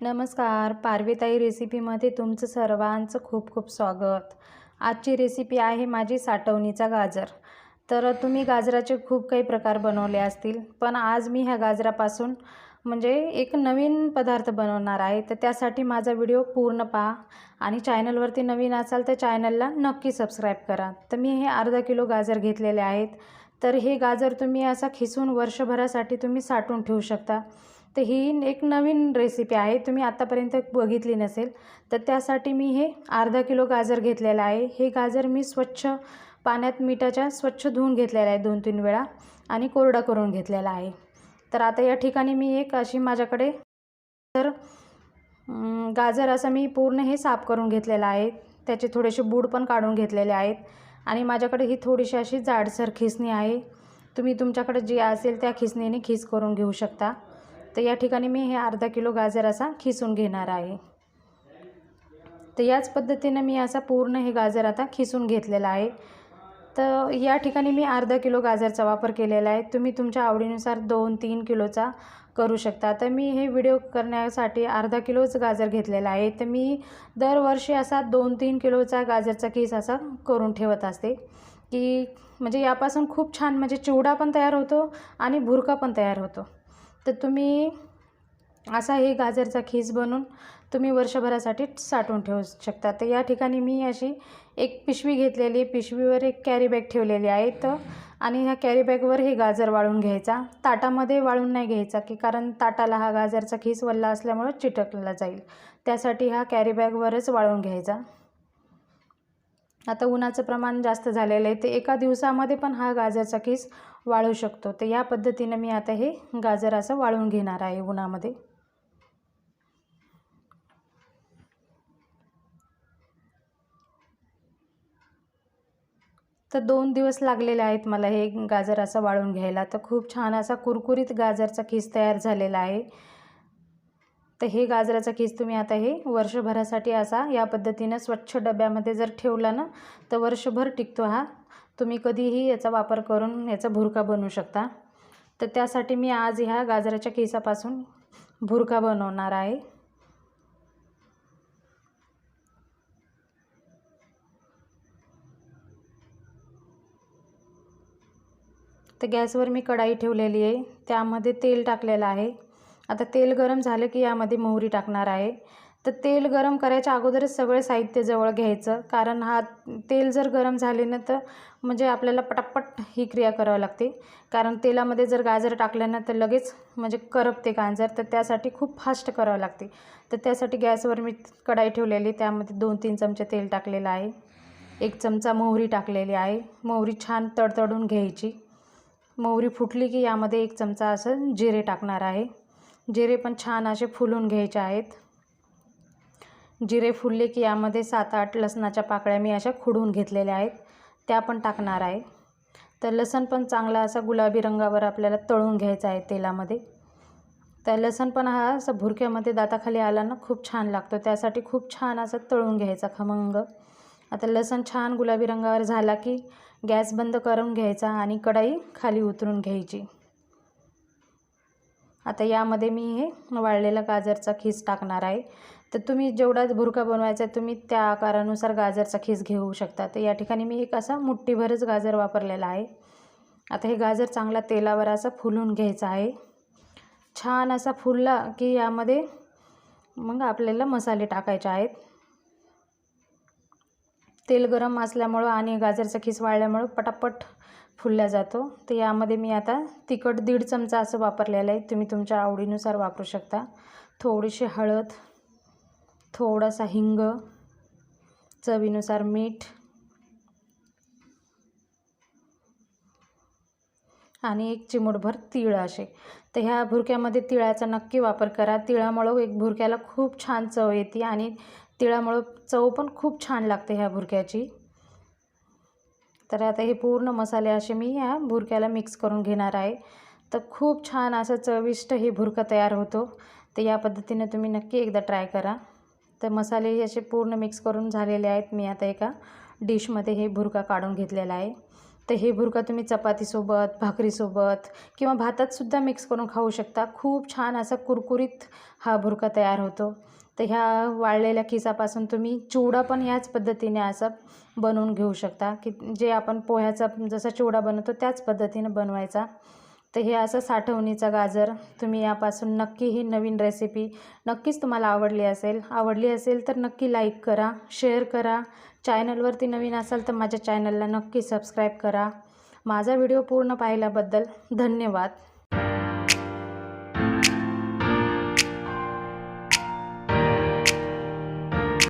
नमस्कार पारवीताई रेसिपीमध्ये तुमचं सर्वांचं खूप खूप स्वागत. आजची रेसिपी आहे माझी साठवणीचा गाजर. तर तुम्ही गाजराचे खूप काही प्रकार बनवले असतील पण आज मी ह्या गाजरापासून म्हणजे एक नवीन पदार्थ बनवणार आहे. तर त्यासाठी माझा व्हिडिओ पूर्ण पहा आणि चॅनलवरती नवीन असाल तर चॅनलला नक्की सबस्क्राईब करा. तर मी हे अर्धा किलो गाजर घेतलेले आहेत. तर हे गाजर तुम्ही असा खिसून वर्षभरासाठी तुम्ही साठवून ठेवू शकता. तर ही एक नवीन रेसिपी आहे. तुम्ही आत्तापर्यंत बघितली नसेल तर त्यासाठी मी हे अर्धा किलो गाजर घेतलेलं आहे. हे गाजर मी स्वच्छ पाण्यात मिठाच्या स्वच्छ धुवून घेतलेलं आहे दोन तीन वेळा आणि कोरडा करून घेतलेला आहे. तर आता या ठिकाणी मी एक अशी माझ्याकडे तर गाजर असं मी पूर्ण हे साफ करून घेतलेलं आहे. त्याचे थोडेसे बूड पण काढून घेतलेले आहेत आणि माझ्याकडे ही थोडीशी अशी जाडसर खिसणी आहे. तुम्ही तुमच्याकडे जी असेल त्या खिसणीने खिस करून घेऊ शकता. तर या ठिकाणी मी हे अर्धा किलो गाजर असा खिसून घेणार आहे. तर याच पद्धतीनं मी असा पूर्ण हे गाजर आता खिसून घेतलेला आहे. तर या ठिकाणी मी अर्धा किलो गाजरचा वापर केलेला आहे. तुम्ही तुमच्या आवडीनुसार दोन तीन किलोचा करू शकता. तर मी हे व्हिडिओ करण्यासाठी अर्धा किलोच गाजर घेतलेला आहे. तर मी दरवर्षी असा दोन तीन किलोचा गाजरचा खीस असा करून ठेवत असते. की म्हणजे यापासून खूप छान म्हणजे चिवडा पण तयार होतो आणि भुरका पण तयार होतो. तर तुम्ही असा हे गाजरचा खीस बनवून तुम्ही वर्षभरासाठी साठवून ठेवू शकता. तर या ठिकाणी मी अशी एक पिशवी घेतलेली आहे पिशवीवर एक कॅरीबॅग ठेवलेली आहे तर आणि ह्या कॅरीबॅगवर हे गाजर वाळून घ्यायचा. ताटामध्ये वाळून नाही घ्यायचा की कारण ताटाला हा गाजरचा खीस वल्ला असल्यामुळं चिटकला जाईल. त्यासाठी हा कॅरीबॅगवरच वाळून घ्यायचा. आता उन्हाचं प्रमाण जास्त झालेलं आहे ते एका दिवसामध्ये पण हा गाजरचा किस वाळू शकतो. तर या पद्धतीनं मी आता हे गाजर असं वाळून घेणार आहे उन्हामध्ये. तर दोन दिवस लागलेले आहेत मला हे गाजर असं वाळून घ्यायला. तर खूप छान असा कुरकुरीत गाजरचा किस तयार झालेला आहे. तर हे गाजराचा केस तुम्ही आता हे वर्षभरासाठी असा या पद्धतीनं स्वच्छ डब्यामध्ये जर ठेवला ना तर वर्षभर टिकतो हा. तुम्ही कधीही याचा वापर करून याचा भुरका बनवू शकता. तर त्यासाठी मी आज ह्या गाजराच्या केसापासून भुरका बनवणार आहे. तर गॅसवर मी कढाई ठेवलेली आहे. त्यामध्ये तेल टाकलेलं आहे. आता तेल गरम झालं की यामध्ये मोहरी टाकणार आहे. तर तेल गरम करायच्या अगोदरच सगळे साहित्य जवळ घ्यायचं. कारण हा तेल जर गरम झाले ना तर म्हणजे आपल्याला पटापट ही क्रिया करावी लागते. कारण तेलामध्ये जर गाजर टाकलं ना तर लगेच म्हणजे करपते गाजर. तर त्यासाठी खूप फास्ट करावं लागते. तर त्यासाठी गॅसवर मी कढाई ठेवलेली. त्यामध्ये दोन तीन चमचे तेल टाकलेलं आहे. एक चमचा मोहरी टाकलेली आहे. मोहरी छान तडतडून घ्यायची. मोहरी फुटली की यामध्ये एक चमचा असं जिरे टाकणार आहे. जिरे पण छान असे फुलून घ्यायचे आहेत. जिरे फुलले की यामध्ये सात आठ लसणाच्या पाकळ्या मी अशा खुडून घेतलेल्या आहेत. त्या पण टाकणार आहे. तर लसण पण चांगला असा गुलाबी रंगावर आपल्याला तळून घ्यायचा आहे तेलामध्ये. तर लसण पण हा असं भुरक्यामध्ये दाताखाली आला ना खूप छान लागतो. त्यासाठी खूप छान असं तळून घ्यायचा खमंग. आता लसण छान गुलाबी रंगावर झाला की गॅस बंद करून घ्यायचा आणि कढाई खाली उतरून घ्यायची. आता यामध्ये मी हे वाळलेला गाजरचा खीस टाकणार आहे. तर तुम्ही जेवढा भुरका बनवायचा आहे तुम्ही त्या आकारानुसार गाजरचा खीस घेऊ शकता. तर या ठिकाणी मी एक असा मुठ्ठीभरच गाजर वापरलेला आहे. आता हे गाजर चांगला तेलावर असा फुलून घ्यायचा आहे. छान असा फुलला की यामध्ये मग आपल्याला मसाले टाकायचे आहेत. तेल गरम असल्यामुळं आणि गाजरचा खीस वाळल्यामुळं पटापट फुलला जातो. तर यामध्ये मी आता तिखट दीड चमचा असं वापरलेलं आहे. तुम्ही तुमच्या आवडीनुसार वापरू शकता. थोडीशी हळद थोडासा हिंग चवीनुसार मीठ आणि एक चिमूटभर तीळ असे. तर ह्या भुरक्यामध्ये तिळाचा नक्की वापर करा. तिळामुळं एक भुरक्याला खूप छान चव येते आणि तिळामुळं चव पण खूप छान लागते ह्या भुरक्याची तर आता हे पूर्ण मसाले असे मी ह्या भुरक्याला मिक्स करून घेणार आहे. तर खूप छान असं चविष्ट हे भुरकं तयार होतो. तर या पद्धतीने तुम्ही नक्की एकदा ट्राय करा. तर मसाले असे पूर्ण मिक्स करून झालेले आहेत. मी आता एका डिशमध्ये हे भुरका काढून घेतलेला आहे. तर हे भुरका तुम्ही चपातीसोबत भाकरीसोबत किंवा भातातसुद्धा मिक्स करून खाऊ शकता. खूप छान असा कुरकुरीत हा भुरका तयार होतो. तर ह्या वाळलेल्या खिसापासून तुम्ही चिवडा पण याच पद्धतीने असा बनवून घेऊ शकता की जे आपण पोह्याचा जसा चिवडा बनवतो त्याच पद्धतीनं बनवायचा. तर हे असं साठवणीचा गाजर तुम्ही यापासून नक्की ही नवीन रेसिपी नक्कीच तुम्हाला आवडली असेल. आवडली असेल तर नक्की लाईक करा शेअर करा. चॅनलवरती नवीन असाल तर माझ्या चॅनलला नक्की सबस्क्राईब करा. माझा व्हिडिओ पूर्ण पाहिल्याबद्दल धन्यवाद.